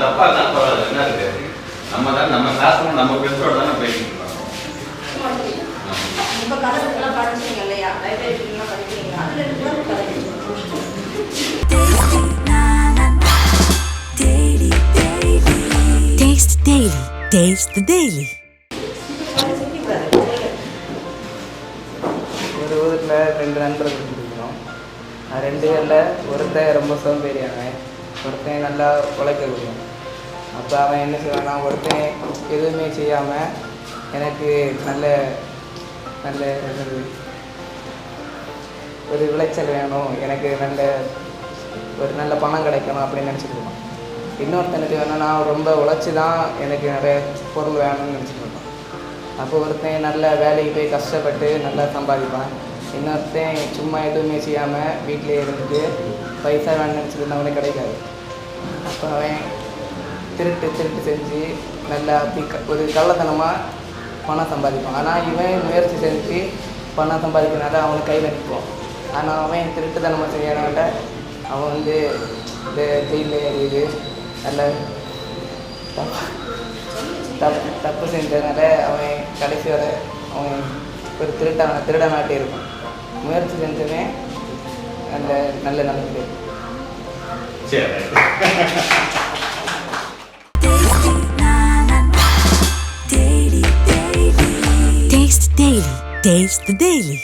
தப்பா இருந்தாலும் பரவாயில்ல. என்ன இருக்கு? நம்ம தான் நம்ம கிளாஸ்ல நம்ம ஃப்ரெண்ட்ஸோட தானே பேசிட்டு இருக்கோம். இப்போ கதைக்கெல்லாம் படிச்சீங்க இல்லையா? லைப்ரரிலாம் படிக்கிறீங்க அதுல இருந்து கதை Taste Daily. Taste the Daily. ஒரு ரெண்டு நண்பர்கள் இருக்கணும் ரெண்டு பேரில் ஒருத்தன் ரொம்ப சோம்பேறியானவன் ஒருத்தன் நல்லா உழைக்கக்கூடியவன். அப்போ அவன் என்ன செய்வான்னா ஒருத்தன் எதுவுமே செய்யாமல் எனக்கு நல்ல நல்ல ஒரு விளைச்சல் வேணும் எனக்கு நல்ல ஒரு நல்ல பணம் கிடைக்கணும் அப்படின்னு நினச்சிட்டு இன்னொருத்தனுக்கு வேணும்னா நான் ரொம்ப உழைச்சி தான் எனக்கு நிறைய பொருள் வேணும்னு நினச்சிட்டு அப்போ ஒருத்தன் நல்ல வேலைக்கு போய் கஷ்டப்பட்டு நல்லா சம்பாதிப்பான். இன்னொருத்தன் சும்மா எதுவுமே செய்யாமல் வீட்டிலே இருந்துட்டு பைசா வேணும்னு நினச்சிட்டு கிடைக்காது. அப்போ அவன் திருட்டு திருட்டு செஞ்சு நல்லா அப்படி க- ஒரு கள்ளத்தனமாக பணம் சம்பாதிப்பான். ஆனால் இவன் முயற்சி செஞ்சு பணம் சம்பாதிக்கிறனால அவனுக்கு கையில் நிற்போம் ஆனால் அவன் திருட்டுத்தனமாக செய்யறவன்ட்ட அவன் வந்து இந்த ஜெயிலில் ஏறிது நல்ல தப்பு தப்பு தப்பு செஞ்சதுனால அவன் கடைசி வர அவன் ஒரு திருட்டான திருடனாட்டே இருப்பான் முயற்சி செஞ்சவன் நல்ல நல்ல நல்ல பேர் Taste Daily. Taste the Daily.